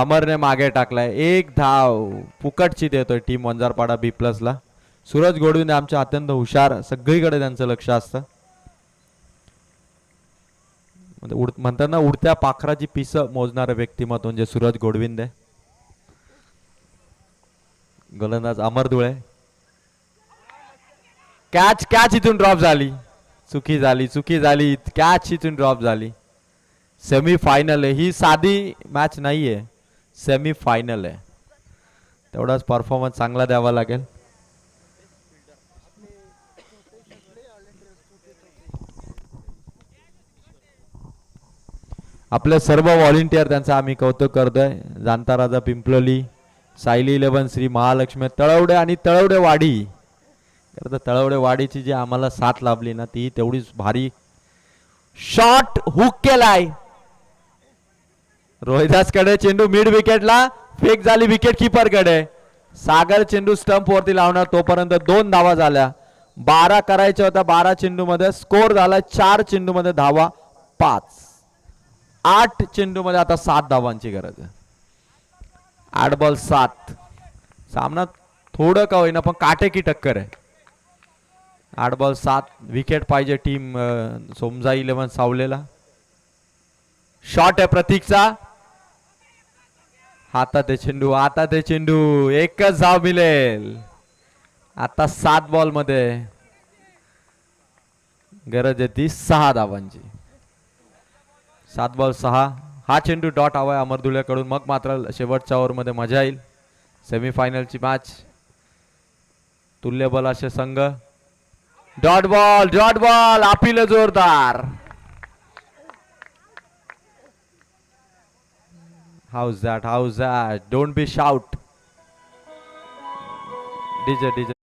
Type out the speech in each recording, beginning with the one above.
अमरने मागे टाकलाय. एक धाव. फुकटची देतोय टीम वंजारपाडा बी प्लसला सूरज गोडविंदे आमचे अत्यंत हुशार. सगळीकडे त्यांचं लक्ष असतं. म्हणजे उड म्हणतात ना उडत्या पाखराची पिस मोजणारं व्यक्तिमत्व म्हणजे सूरज गोडविंदे. गोलंदाज अमर धुळे. कॅच कॅच इथून ड्रॉप झाली. चुकी झाली चुकी झाली. कॅच इथून ड्रॉप झाली. सेमी फायनल आहे. ही साधी मॅच नाही आहे सेमी फायनल आहे. तेवढाच परफॉर्मन्स चांगला द्यावा लागेल. आपले सर्व व्हॉलेंटियर त्यांचं आम्ही कौतुक करतोय. जाणता राजा पिंपलोली सायली इलेवन श्री महालक्ष्मी तळवडे आणि तळवडे वाडी. तर तळवडे वाडीची जी आम्हाला साथ लाभली ना ती तेवढीच भारी शॉर्ट हुक केलाय. रोहिदासकडे चेंडू मिड विकेटला फेक झाली विकेट किपरकडे. सागर चेंडू स्टंप वरती लावणार तोपर्यंत दोन धावा झाल्या. बारा करायच्या होत्या बारा चेंडू मध्ये स्कोर झाला चार चेंडू मध्ये धावा पाच. आठ चेंडू मध्ये आता सात धावांची गरज आहे. आठ बॉल सात. सामना थोडं का होईना पण काटेकी टक्कर आहे. आठ बॉल सात विकेट पाहिजे टीम सोमजा इलेव्हन सावलेला. शॉट आहे प्रतीकचा. आता ते चेंडू आता ते चेंडू. एकच धाव मिळेल. आता सात बॉलमध्ये गरज येते सहा धावांची. सात बॉल सहा. हा चेंडू डॉट हवाय अमरधुळ्याकडून मग मात्र शेवटच्या ओव्हरमध्ये मजा येईल. सेमीफायनलची मॅच तुल्यबल असे संघ. Dot ball dot ball appeal जोरदार. How's that? How's that? Don't be shout. DJ, DJ.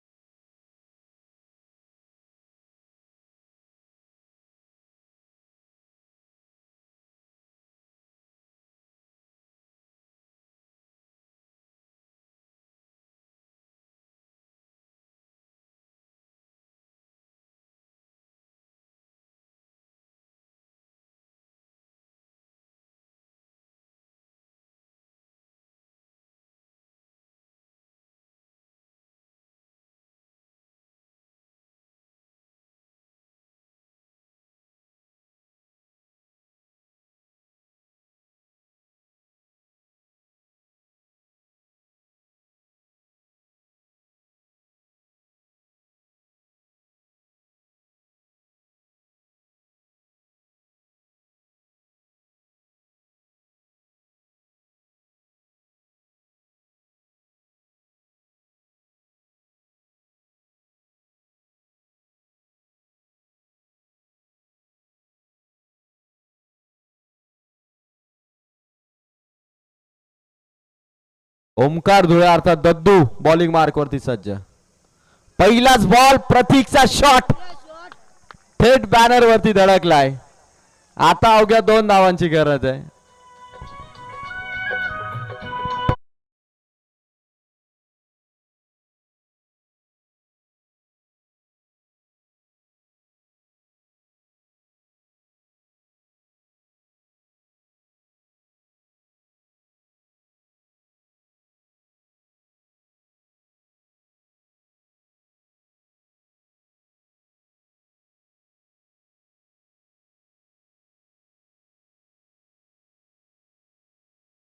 Omkar Dhule अर्थात दद्दू बॉलिंग मार्कवरती सज्ज. पहिलाच बॉल प्रतीकचा शॉट थेट बॅनर वरती धडकलाय. आता अवघ्या दोन धावांची गरज आहे.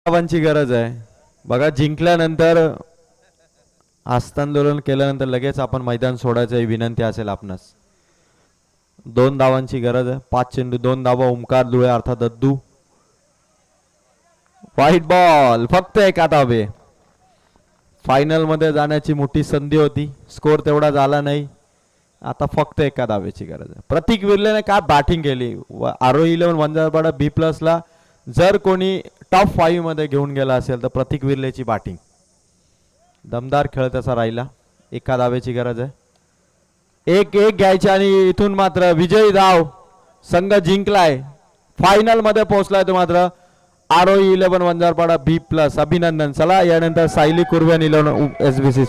धावांची गरज आहे. बघा जिंकल्यानंतर हस्तांदोलन केल्यानंतर लगेच आपण मैदान सोडायचं ही विनंती असेल आपणास. दोन धावांची गरज आहे. पाच चेंडू दोन धावा ओमकार धुळे अर्थात दद्दू. व्हाईट बॉल फक्त एका धाबे फायनलमध्ये जाण्याची मोठी संधी होती. स्कोर तेवढा झाला नाही. आता फक्त एका धावेची गरज आहे. प्रतीक विर्लेने काय बॅटिंग केली? आरो इलेव्हन वंजारपाडा बी प्लसला जर कोणी टॉप फाईव्हमध्ये घेऊन गेला असेल तर प्रतीक विर्लेची बॅटिंग दमदार खेळ त्याचा राहिला. एका दावेची गरज आहे. एक एक घ्यायची आणि इथून मात्र विजयी धाव. संघ जिंकलाय. फायनलमध्ये पोहोचलाय तो मात्र. R eleven Vanjarpada B plus अभिनंदन. चला यानंतर सायली कुर्वेन इलेव्हन एस बी सी